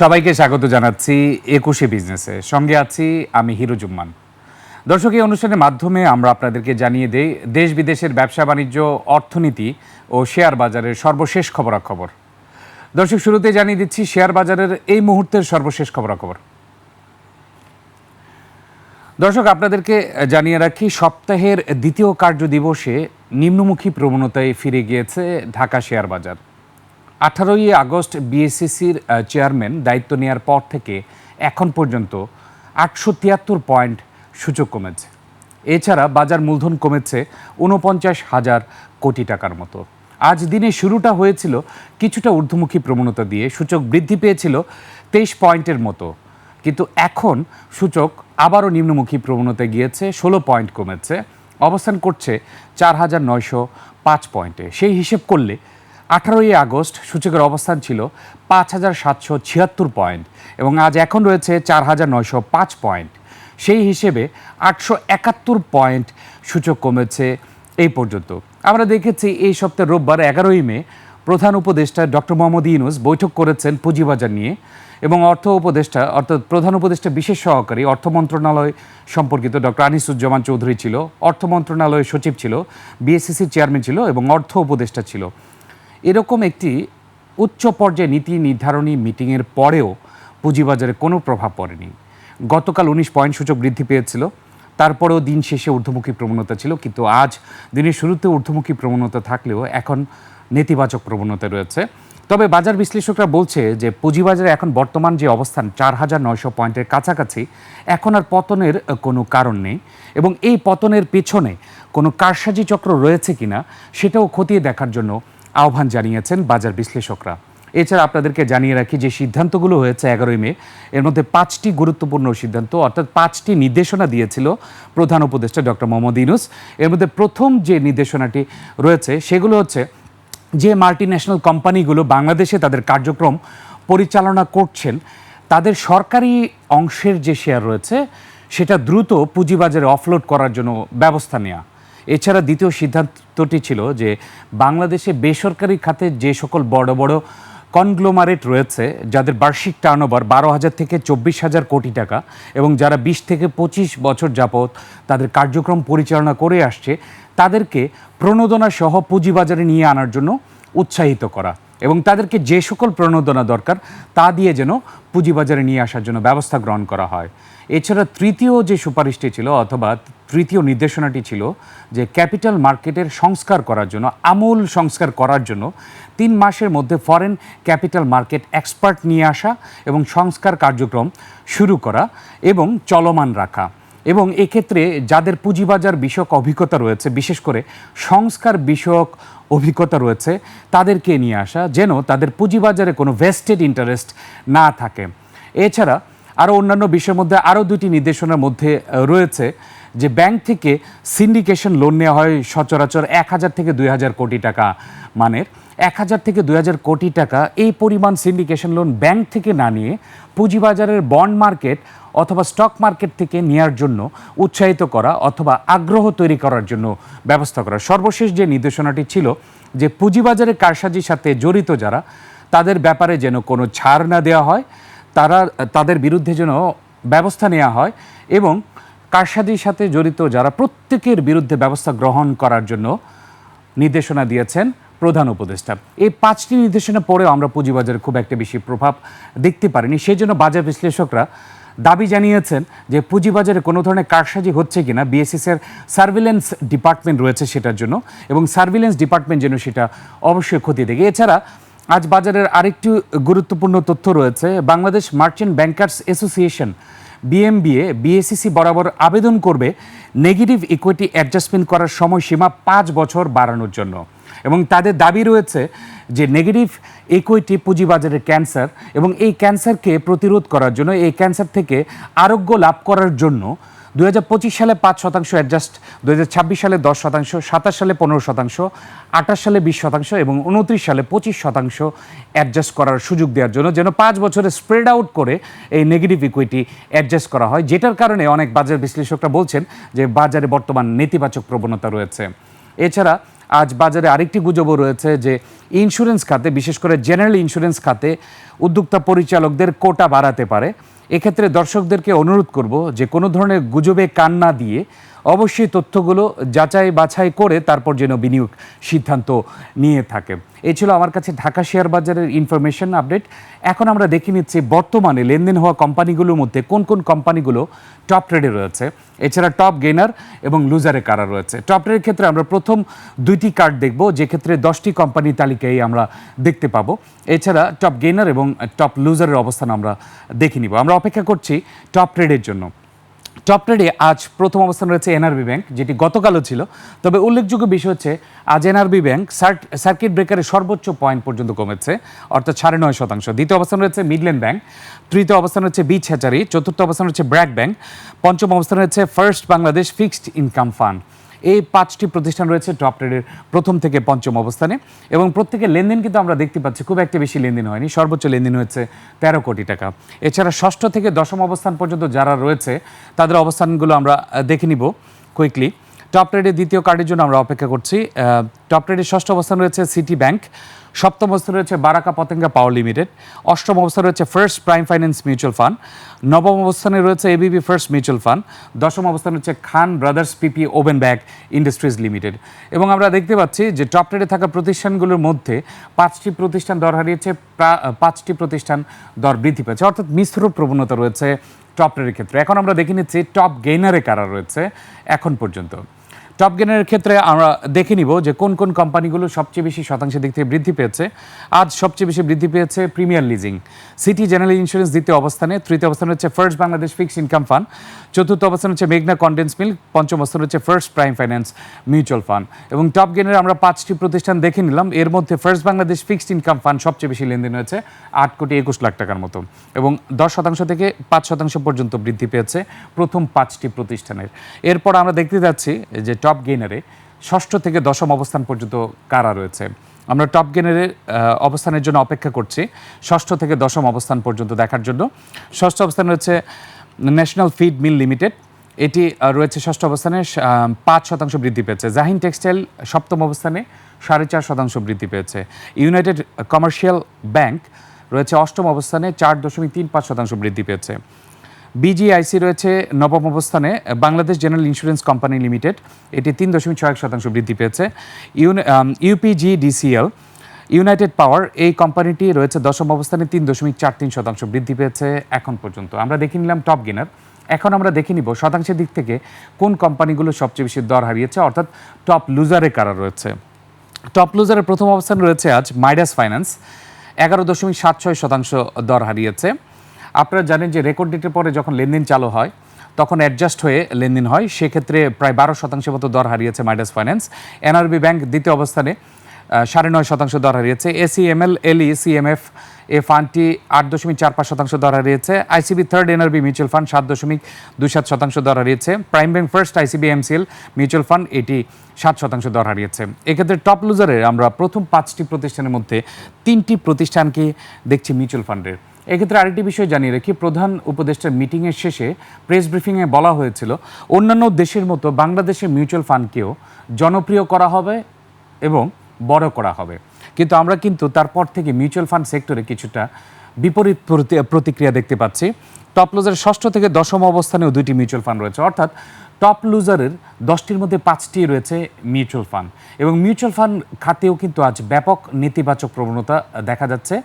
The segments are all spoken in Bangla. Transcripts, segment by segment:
সবাইকে স্বাগত জানাচ্ছি একুশে বিজনেসে। সঙ্গে আছি আমি হিরো জুম্মান। দর্শক, এই অনুষ্ঠানের মাধ্যমে আমরা আপনাদেরকে জানিয়ে দেই, দেশ বিদেশের ব্যবসা বাণিজ্য, অর্থনীতি ও শেয়ার বাজারের সর্বশেষ খবরাখবর। দর্শক, শুরুতে জানিয়ে দিচ্ছি, শেয়ার বাজারের এই মুহূর্তের সর্বশেষ খবরাখবর। দর্শক, আপনাদেরকে জানিয়ে রাখি, সপ্তাহের দ্বিতীয় কার্য দিবসে নিম্নমুখী প্রবণতায় ফিরে গিয়েছে ঢাকা শেয়ার বাজার। আঠারোই আগস্ট বিএসসিসির চেয়ারম্যান দায়িত্ব নেওয়ার পর থেকে এখন পর্যন্ত আটশো তিয়াত্তর পয়েন্ট সূচক কমেছে। এছাড়া বাজার মূলধন কমেছে ঊনপঞ্চাশ হাজার কোটি টাকার মতো। আজ দিনে শুরুটা হয়েছিল কিছুটা ঊর্ধ্বমুখী প্রবণতা দিয়ে, সূচক বৃদ্ধি পেয়েছিল তেইশ পয়েন্টের মতো। কিন্তু এখন সূচক আবারও নিম্নমুখী প্রবণতায় গিয়েছে, ষোলো পয়েন্ট কমেছে। অবস্থান করছে চার হাজার নয়শো পাঁচ পয়েন্টে। সেই হিসেব করলে আঠারোই আগস্ট সূচকের অবস্থান ছিল পাঁচ হাজার সাতশো ছিয়াত্তর পয়েন্ট এবং আজ এখন রয়েছে চার হাজার নয়শো পাঁচ পয়েন্ট। সেই হিসেবে আটশো একাত্তর পয়েন্ট সূচক কমেছে এই পর্যন্ত। আমরা দেখেছি এই সপ্তাহে রোববার এগারোই মে প্রধান উপদেষ্টা ডক্টর মোহাম্মদ ইউনুস বৈঠক করেছেন পুঁজিবাজার নিয়ে এবং অর্থ উপদেষ্টা অর্থাৎ প্রধান উপদেষ্টা বিশেষ সহকারী অর্থ মন্ত্রণালয় সম্পর্কিত ডক্টর আনিসুজ্জামান চৌধুরী ছিল, অর্থ মন্ত্রণালয়ের সচিব ছিল বিএসসিসির চেয়ারম্যান ছিল এবং অর্থ উপদেষ্টা ছিল। এরকম একটি উচ্চ পর্যায়ে নীতি নির্ধারণী মিটিংয়ের পরেও পুঁজিবাজারে কোনো প্রভাব পড়েনি। গতকাল উনিশ পয়েন্ট সূচক বৃদ্ধি পেয়েছিল। তারপরেও দিন শেষে ঊর্ধ্বমুখী প্রবণতা ছিল, কিন্তু আজ দিনের শুরুতে ঊর্ধ্বমুখী প্রবণতা থাকলেও এখন নেতিবাচক প্রবণতা রয়েছে। তবে বাজার বিশ্লেষকরা বলছে যে পুঁজিবাজারে এখন বর্তমান যে অবস্থান, চার হাজার নয়শো পয়েন্টের কাছাকাছি, এখন আর পতনের কোনো কারণ নেই এবং এই পতনের পেছনে কোনো কারসাজি চক্র রয়েছে কিনা সেটাও খতিয়ে দেখার জন্য আহ্বান জানিয়েছেন বাজার বিশ্লেষকরা। এছাড়া আপনাদেরকে জানিয়ে রাখি যে সিদ্ধান্তগুলো হয়েছে এগারোই মে, এর মধ্যে পাঁচটি গুরুত্বপূর্ণ সিদ্ধান্ত, অর্থাৎ পাঁচটি নির্দেশনা দিয়েছিল প্রধান উপদেষ্টা ডক্টর মোহাম্মদ ইউনুস। এর মধ্যে প্রথম যে নির্দেশনাটি রয়েছে, সেগুলো হচ্ছে যে মাল্টি ন্যাশনাল কোম্পানিগুলো বাংলাদেশে তাদের কার্যক্রম পরিচালনা করছেন, তাদের সরকারি অংশের যে শেয়ার রয়েছে, সেটা দ্রুত পুঁজিবাজারে অফলোড করার জন্য ব্যবস্থা নেওয়া এছাড়া দ্বিতীয় সিদ্ধান্তটি ছিল যে বাংলাদেশে বেসরকারি খাতে যে সকল বড় বড় কনগ্লোমারেট রয়েছে, যাদের বার্ষিক টার্নওভার বারো হাজার থেকে চব্বিশ হাজার কোটি টাকা এবং যারা বিশ থেকে পঁচিশ বছর যাবৎ তাদের কার্যক্রম পরিচালনা করে আসছে, তাদেরকে প্রণোদনা সহ পুঁজিবাজারে নিয়ে আনার জন্য উৎসাহিত করা। এবং তাদেরকে যে সকল প্রণোদনা দরকার, তা দিয়ে যেন পুঁজিবাজারে নিয়ে আসার জন্য ব্যবস্থা গ্রহণ করা হয়। এছাড়া তৃতীয় যে সুপারিশটি ছিল অথবা তৃতীয় নির্দেশনাটি ছিল যে ক্যাপিটাল মার্কেটের সংস্কার করার জন্য, আমূল সংস্কার করার জন্য তিন মাসের মধ্যে ফরেন ক্যাপিটাল মার্কেট এক্সপার্ট নিয়ে আসা এবং সংস্কার কার্যক্রম শুরু করা এবং চলমান রাখা। এবং এক্ষেত্রে যাদের পুঁজিবাজার বিষয়ক অভিজ্ঞতা রয়েছে, বিশেষ করে সংস্কার বিষয়ক অভিজ্ঞতা রয়েছে, তাদেরকে নিয়ে আসা যেন তাদের পুঁজিবাজারে কোনো ভেস্টেড ইন্টারেস্ট না থাকে। এছাড়া আরও অন্যান্য বিষয়ের মধ্যে আরও দুটি নির্দেশনার মধ্যে রয়েছে যে ব্যাংক থেকে সিন্ডিকেশন লোন নেওয়া হয় সচরাচর এক হাজার থেকে দুই হাজার কোটি টাকা মানের। এক হাজার থেকে দুই হাজার কোটি টাকা এই পরিমাণ সিন্ডিকেশন লোন ব্যাংক থেকে না নিয়ে পুঁজিবাজারের বন্ড মার্কেট অথবা স্টক মার্কেট থেকে নেওয়ার জন্য উৎসাহিত করা অথবা আগ্রহ তৈরি করার জন্য ব্যবস্থা করা। সর্বশেষ যে নির্দেশনাটি ছিল যে পুঁজিবাজারে কারসাজির সাথে জড়িত যারা, তাদের ব্যাপারে যেন কোনো ছাড় না দেওয়া হয়, তারা, তাদের বিরুদ্ধে যেন ব্যবস্থা নেওয়া হয় এবং কারসাজির সাথে জড়িত যারা প্রত্যেকের বিরুদ্ধে ব্যবস্থা গ্রহণ করার জন্য নির্দেশনা দিয়েছেন প্রধান উপদেষ্টা। এই পাঁচটি নির্দেশনা পরেও আমরা পুঁজিবাজারে খুব একটা বেশি প্রভাব দেখতে পারিনি। সেই জন্য বাজার বিশ্লেষকরা দাবি জানিয়েছেন যে পুঁজিবাজারে কোনো ধরনের কারসাজি হচ্ছে কিনা বিএসএসের সার্ভিলেন্স ডিপার্টমেন্ট রয়েছে সেটার জন্য এবং সার্ভিলেন্স ডিপার্টমেন্ট যেন সেটা অবশ্যই ক্ষতি দেখে। এছাড়া আজ বাজারের আরেকটি গুরুত্বপূর্ণ তথ্য রয়েছে, Bangladesh merchant bankers association BMBA BSCC বরাবর আবেদন করবে নেগেটিভ ইকুইটি অ্যাডজাস্টমেন্ট করার সময়সীমা পাঁচ বছর বাড়ানোর জন্য। এবং তাদের দাবি রয়েছে যে নেগেটিভ ইকুইটি পুঁজিবাজারের ক্যান্সার এবং এই ক্যান্সারকে প্রতিরোধ করার জন্য, এই ক্যান্সার থেকে আরোগ্য লাভ করার জন্য দু হাজার পঁচিশ সালে পাঁচ শতাংশ অ্যাডজাস্ট দু হাজার ছাব্বিশ সালে দশ শতাংশ, সাতাশ সালে পনেরো শতাংশ, আঠাশ সালে বিশ শতাংশ এবং উনত্রিশ সালে পঁচিশ শতাংশ অ্যাডজাস্ট করার সুযোগ দেওয়ার জন্য যেন পাঁচ বছরে স্প্রেড আউট করে এই নেগেটিভ ইকুইটি অ্যাডজাস্ট করা হয়, যেটার কারণে অনেক বাজার বিশ্লেষকরা বলছেন যে বাজারে বর্তমান নেতিবাচক প্রবণতা রয়েছে। এছাড়া আজ বাজারে আরেকটি গুজবও রয়েছে যে ইন্স্যুরেন্স খাতে, বিশেষ করে জেনারেল ইন্স্যুরেন্স খাতে উদ্যোক্তা পরিচালকদের কোটা বাড়াতে পারে। এক্ষেত্রে দর্শকদেরকে অনুরোধ করব যে কোনো ধরনের গুজবে কান না দিয়ে অবশ্যই তথ্যগুলো যাচাই বাছাই করে তারপর যেন বিনিয়োগ সিদ্ধান্ত নিয়ে থাকে। এই ছিল আমার কাছে ঢাকা শেয়ার বাজারের ইনফরমেশন আপডেট এখন আমরা দেখে নিচ্ছি বর্তমানে লেনদেন হওয়া কোম্পানিগুলোর মধ্যে কোন কোন কোম্পানিগুলো টপ ট্রেডে রয়েছে। এছাড়া টপ গেইনার এবং লুজারে কারা রয়েছে। টপ ট্রেডের ক্ষেত্রে আমরা প্রথম দুইটি কার্ড দেখব যে ক্ষেত্রে দশটি কোম্পানি তালিকায় আমরা দেখতে পাবো। এছাড়া টপ গেইনার এবং টপ লুজারের অবস্থান আমরা দেখে নিব। আমরা অপেক্ষা করছি টপ ট্রেডের জন্য। টপ ট্রেডে আজ প্রথম অবস্থান রয়েছে এনআরবি ব্যাংক যেটি গতকালও ছিল। তবে উল্লেখযোগ্য বিষয় হচ্ছে, আজ এনআরবি ব্যাংক সার্কিট ব্রেকারে সর্বোচ্চ পয়েন্ট পর্যন্ত কমেছে, অর্থাৎ সাড়ে নয় শতাংশ। দ্বিতীয় অবস্থান রয়েছে মিডল্যান্ড ব্যাংক তৃতীয় অবস্থান রয়েছে বিচ হ্যাচারি চতুর্থ অবস্থান রয়েছে ব্র্যাক ব্যাংক পঞ্চম অবস্থান রয়েছে first Bangladesh fixed income fund এই পাঁচটি প্রতিষ্ঠান রয়েছে টপ ট্রেডের প্রথম থেকে পঞ্চম অবস্থানে। এবং প্রত্যেকের লেনদেন কিন্তু আমরা দেখতে পাচ্ছি, খুব একটা বেশি লেনদেন হয়নি। সর্বোচ্চ লেনদেন হয়েছে তেরো কোটি টাকা। এছাড়া ষষ্ঠ থেকে দশম অবস্থান পর্যন্ত যারা রয়েছে, তাদের অবস্থানগুলো আমরা দেখে নিব কুইকলি টপ ট্রেডের দ্বিতীয় কার্ডের জন্য আমরা অপেক্ষা করছি। টপ ট্রেডের ষষ্ঠ অবস্থান রয়েছে সিটি ব্যাংক সপ্তম অবস্থান রয়েছে বারাকা পতেঙ্গা পাওয়ার লিমিটেড অষ্টম অবস্থানে রয়েছে first prime finance mutual fund নবম অবস্থানে রয়েছে এবিবি ফার্স্ট মিউচুয়াল ফান্ড দশম অবস্থানে হচ্ছে Khan brothers PP woven bag industries limited এবং আমরা দেখতে পাচ্ছি যে টপ ট্রেডে থাকা প্রতিষ্ঠানগুলোর মধ্যে পাঁচটি প্রতিষ্ঠান দর হারিয়েছে পাঁচটি প্রতিষ্ঠান দর বৃদ্ধি পেয়েছে। অর্থাৎ মিশ্র প্রবণতা রয়েছে টপ ট্রেডের ক্ষেত্রে। এখন আমরা দেখে নিচ্ছি টপ গেইনারে কারা রয়েছে, এখন পর্যন্ত। টপ গেনের ক্ষেত্রে আমরা দেখে নিব যে কোন কোন কোম্পানিগুলো সবচেয়ে বেশি শতাংশের দিক থেকে বৃদ্ধি পেয়েছে। আজ সবচেয়ে বেশি বৃদ্ধি পেয়েছে premier leasing city general insurance দ্বিতীয় অবস্থানে, তৃতীয় অবস্থানে হচ্ছে first Bangladesh fixed income fund চতুর্থ অবস্থানে হচ্ছে মেঘনা কন্ডেন্স মিল পঞ্চম অবস্থানে হচ্ছে first prime finance mutual fund এবং টপ গেনের আমরা পাঁচটি প্রতিষ্ঠান দেখে নিলাম। এর মধ্যে first Bangladesh fixed income fund সবচেয়ে বেশি লেনদেন হয়েছে, আট কোটি একুশ লাখ টাকার মতো। এবং দশ শতাংশ থেকে পাঁচ শতাংশ পর্যন্ত বৃদ্ধি পেয়েছে প্রথম পাঁচটি প্রতিষ্ঠানের। এরপর আমরা দেখতে যাচ্ছি যে টপ গেইনারে ষষ্ঠ থেকে দশম অবস্থান পর্যন্ত কারা রয়েছে? আমরা টপ গেনারের অবস্থানের জন্য অপেক্ষা করছি ষষ্ঠ থেকে দশম অবস্থান পর্যন্ত দেখার জন্য। ষষ্ঠ অবস্থান রয়েছে ন্যাশনাল ফিড মিল লিমিটেড। এটি রয়েছে ষষ্ঠ অবস্থানে পাঁচ শতাংশ বৃদ্ধি পেয়েছে। জাহিন টেক্সটাইল সপ্তম অবস্থানে সাড়ে চার শতাংশ বৃদ্ধি পেয়েছে। ইউনাইটেড কমার্শিয়াল ব্যাংক রয়েছে অষ্টম অবস্থানে চার দশমিক তিন পাঁচ শতাংশ বৃদ্ধি পেয়েছে। বিজিআইসি রয়েছে নবম অবস্থানে, Bangladesh general insurance company limited. এটি তিন দশমিক ছয় শতাংশ বৃদ্ধি পেয়েছে। ইউপিজি ডিসিএল ইউনাইটেড পাওয়ার, এই কোম্পানিটি রয়েছে দশম অবস্থানে, তিন দশমিক চার তিন শতাংশ বৃদ্ধি পেয়েছে এখন পর্যন্ত। আমরা দেখে নিলাম টপ গেনার এখন আমরা দেখে নিব শতাংশের দিক থেকে কোন কোম্পানিগুলো সবচেয়ে বেশি দর হারিয়েছে, অর্থাৎ টপ লুজারে কারা রয়েছে। টপ লুজারের প্রথম অবস্থান রয়েছে আজ মাইডাস ফাইন্যান্স এগারো দশমিক সাত ছয় শতাংশ দর হারিয়েছে। আপনারা জানেন যে রেকর্ড ডেটের পরে যখন লেনদেন চালু হয়, তখন অ্যাডজাস্ট হয়ে লেনদেন হয়। সেক্ষেত্রে প্রায় বারো শতাংশের মতো দর হারিয়েছে মাইডাস ফাইন্যান্স এনআরবি ব্যাংক দ্বিতীয় অবস্থানে সাড়ে নয় শতাংশ দর হারিয়েছে। এসিএমএল এলই সিএমএফ এ ফান্ডটি আট দশমিক চার পাঁচ শতাংশ দর হারিয়েছে। ICB third NRB mutual fund সাত দশমিক দুই সাত শতাংশ দর হারিয়েছে। Prime bank first ICB MCL mutual fund এটি সাত শতাংশ দর হারিয়েছে। এক্ষেত্রে টপ লুজারের আমরা প্রথম পাঁচটি প্রতিষ্ঠানের মধ্যে তিনটি প্রতিষ্ঠানকে দেখছি মিউচুয়াল ফান্ডের এক্ষেত্রে আরেকটি বিষয় জানিয়ে রাখি। প্রধান উপদেষ্টার মিটিংয়ের শেষে প্রেস ব্রিফিংয়ে বলা হয়েছিল, অন্যান্য দেশের মতো বাংলাদেশের মিউচুয়াল ফান্ডকেও জনপ্রিয় করা হবে এবং বড় করা হবে। কিন্তু আমরা কিন্তু তারপর থেকে মিউচুয়াল ফান্ড সেক্টরে কিছুটা বিপরীত প্রতি- প্রতিক্রিয়া দেখতে পাচ্ছি। টপ লুজারের ষষ্ঠ থেকে দশম অবস্থানেও দুইটি মিউচুয়াল ফান্ড রয়েছে। অর্থাৎ টপ লুজারের দশটির মধ্যে পাঁচটি রয়েছে মিউচুয়াল ফান্ড। এবং মিউচুয়াল ফান্ড খাতেও কিন্তু আজ ব্যাপক নেতিবাচক প্রবণতা দেখা যাচ্ছে।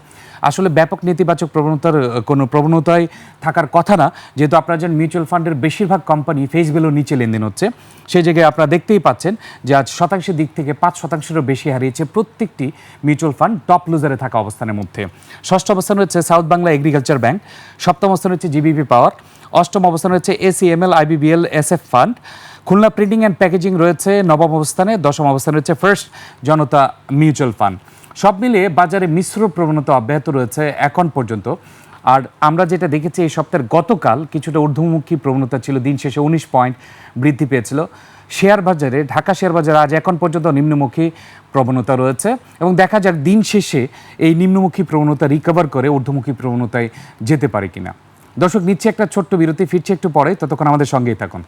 আসলে ব্যাপক নেতিবাচক প্রবণতার কোনো প্রবণতায় থাকার কথা না। যেহেতু আপনারা জানেন মিউচুয়াল ফান্ডের বেশিরভাগ কোম্পানি ফেস ভ্যালুর নিচে লেনদেন হচ্ছে। সেই জায়গায় আপনারা দেখতেই পাচ্ছেন যে আজ শতাংশের দিক থেকে পাঁচ শতাংশেরও বেশি হারিয়েছে প্রত্যেকটি মিউচুয়াল ফান্ড টপ লুজারে থাকা অবস্থানের মধ্যে। ষষ্ঠ অবস্থান রয়েছে সাউথ বাংলা এগ্রিকালচার ব্যাংক। সপ্তম অবস্থান রয়েছে জিবিপি পাওয়ার। অষ্টম অবস্থান রয়েছে ACML IBBL SF fund Khulna printing and packaging রয়েছে নবম অবস্থানে, দশম অবস্থানে রয়েছে ফার্স্ট জনতা মিউচুয়াল ফান্ড সব মিলিয়ে বাজারে মিশ্র প্রবণতা অব্যাহত রয়েছে এখন পর্যন্ত। আর আমরা যেটা দেখেছি এই সপ্তাহের গতকাল, কিছুটা ঊর্ধ্বমুখী প্রবণতা ছিল, দিন শেষে উনিশ পয়েন্ট বৃদ্ধি পেয়েছিল। শেয়ার বাজারে, ঢাকা শেয়ার বাজারে আজ এখন পর্যন্ত নিম্নমুখী প্রবণতা রয়েছে। এবং দেখা যাক দিন শেষে এই নিম্নমুখী প্রবণতা রিকভার করে ঊর্ধ্বমুখী প্রবণতায় যেতে পারে কিনা। দর্শক নিচ্ছে একটা ছোট্ট বিরতি ফিরছে একটু পরে। ততক্ষণ আমাদের সঙ্গেই থাকুন।